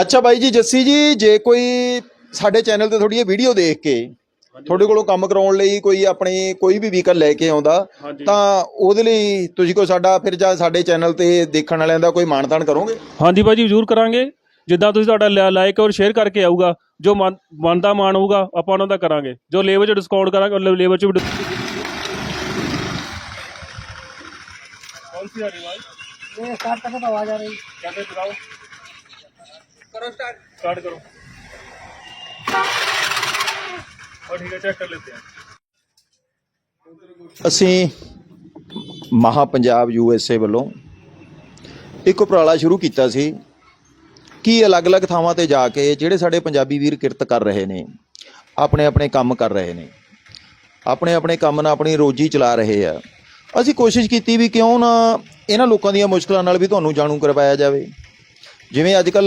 ਅੱਛਾ ਬਾਈ ਜੀ ਜੱਸੀ ਜੀ ਜੇ ਕੋਈ ਸਾਡੇ ਚੈਨਲ ਤੇ ਤੁਹਾਡੀ ਇਹ ਵੀਡੀਓ ਦੇਖ ਕੇ ਤੁਹਾਡੇ ਕੋਲੋਂ ਕੰਮ ਕਰਾਉਣ ਲਈ ਕੋਈ ਆਪਣੇ ਕੋਈ ਵੀ ਵਹੀਕਲ ਲੈ ਕੇ ਆਉਂਦਾ ਹਾਂਜੀ। ਤਾਂ ਉਹਦੇ ਲਈ ਤੁਸੀਂ ਕੋਈ ਸਾਡਾ ਫਿਰ ਜਾਂ ਸਾਡੇ ਚੈਨਲ ਤੇ ਦੇਖਣ ਵਾਲਿਆਂ ਦਾ ਕੋਈ ਮਾਨਤਾਨ ਕਰੋਗੇ ਹਾਂਜੀ ਭਾਜੀ ਜ਼ਰੂਰ ਕਰਾਂਗੇ ਜਿੱਦਾਂ ਤੁਸੀਂ ਤੁਹਾਡਾ ਲਾਈਕ ਔਰ ਸ਼ੇਅਰ ਕਰਕੇ ਆਊਗਾ ਜੋ ਮਨ ਮਨ ਦਾ ਮਾਣ ਹੋਊਗਾ ਆਪਾਂ ਉਹਨਾਂ ਦਾ ਕਰਾਂਗੇ ਜੋ ਲੇਬਰ 'ਚ ਡਿਸਕਾਊਂਟ ਕਰਾਂਗੇ ਉਹ ਲੇਬਰ 'ਚ ਵੀ ਕੌਣ ਸੀ ਆ ਰਹੀ ਆਵਾਜ਼ ये स्टार्ट करने तो आवाज आ रही कैसे बताओ करो स्टार्ट स्टार्ट करो और ठीक है चेक कर लेते हैं ਅਸੀਂ ਮਹਾ ਪੰਜਾਬ ਯੂਐਸਏ ਵੱਲੋਂ ਇੱਕ ਉਪਰਾਲਾ ਸ਼ੁਰੂ ਕੀਤਾ ਸੀ ਕਿ ਅਲੱਗ-ਅਲੱਗ ਥਾਵਾਂ ਤੇ ਜਾ ਕੇ ਜਿਹੜੇ ਸਾਡੇ ਪੰਜਾਬੀ ਵੀਰ ਕਿਰਤ ਕਰ ਰਹੇ ਨੇ ਆਪਣੇ ਆਪਣੇ ਕੰਮ ਕਰ ਰਹੇ ਨੇ ਆਪਣੇ ਆਪਣੇ ਕੰਮ ਨਾਲ ਆਪਣੀ ਰੋਜੀ ਚਲਾ ਰਹੇ ਆ ਅਸੀਂ ਕੋਸ਼ਿਸ਼ ਕੀਤੀ ਵੀ ਕਿਉਂ ਨਾ ਇਹਨਾਂ ਲੋਕਾਂ ਦੀਆਂ ਮੁਸ਼ਕਲਾਂ ਨਾਲ ਵੀ ਤੁਹਾਨੂੰ ਜਾਣੂ ਕਰਵਾਇਆ ਜਾਵੇ ਜਿਵੇਂ ਅੱਜ ਕੱਲ੍ਹ